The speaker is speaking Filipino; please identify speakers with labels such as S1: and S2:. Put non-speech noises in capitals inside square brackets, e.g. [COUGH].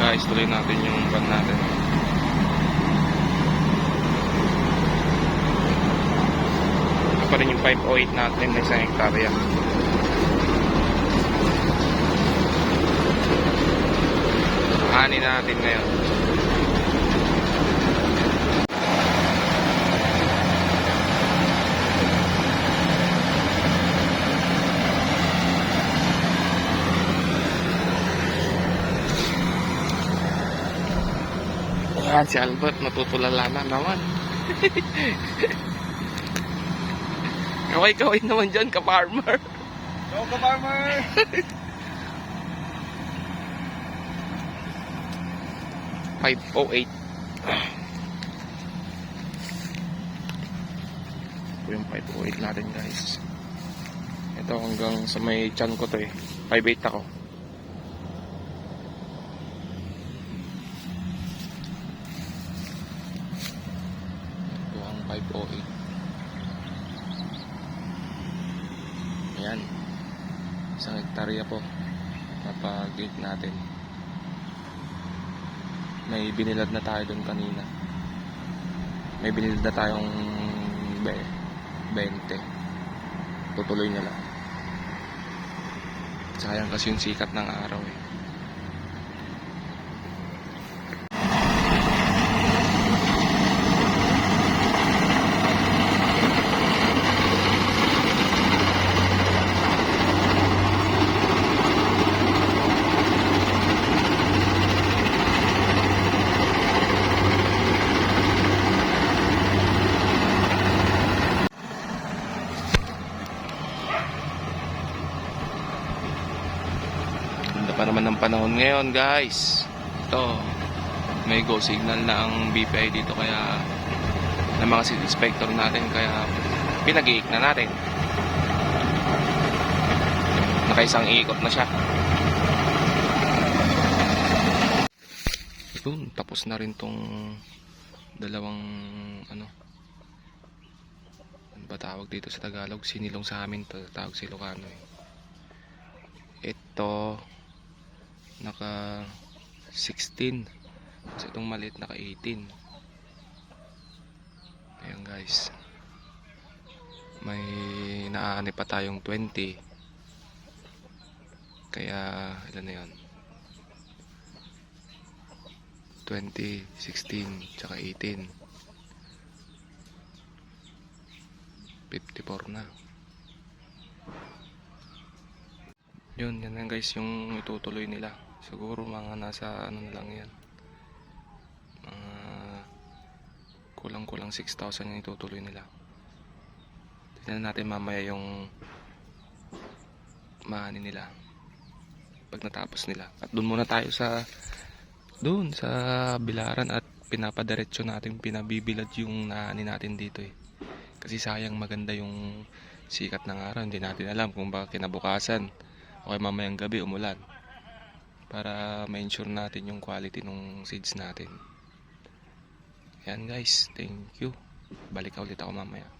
S1: Guys, tuloy natin yung van natin. Ito pa rin yung 508 natin na isang hektarya. Ani natin ngayon. Yan, si Albert natutulala na naman. [LAUGHS] Kaway-kaway naman dyan, ka-farmer.
S2: Go ka farmer! [LAUGHS]
S1: Five oh eight. Ito yung 508 natin guys. Ito hanggang sa may chan ko to eh. 5'8 ako. Ito ang 508. Ayan. Isang hektarya po. Napag-gate natin. May binilad na tayo doon kanina. May binilad na tayong be- 20. Tutuloy na lang. Sayang kasi yung sikat ng araw eh. Pa naman ng panahon ngayon, guys. Ito, may go signal na ang BPI dito kaya ng mga city inspector natin kaya pinag na natin. Nakaisang ikot na siya. Yun, tapos na rin tong dalawang ano ano ba tawag dito sa Tagalog? Sinilong sa amin, tawag si Ilocano eh ito naka 16 kasi itong maliit naka 18 ayan guys. May naaani pa tayong 20 kaya ilan na yun? 20, 16, tsaka 18 54 na. Yun, yan lang guys yung itutuloy nila. Siguro mga nasa ano lang yan. Mga kulang-kulang 6,000 yung itutuloy nila. Tignan natin mamaya yung maani nila. Pag natapos nila. At doon muna tayo sa doon sa bilaran at pinapadiretso natin pinabibilad yung naani natin dito eh. Kasi sayang maganda yung sikat ng araw. Hindi natin alam kung baka kinabukasan o kaya mamayang gabi umulan para ma-ensure natin yung quality ng seeds natin. Yan guys. Thank you. Balik ulit ako mamaya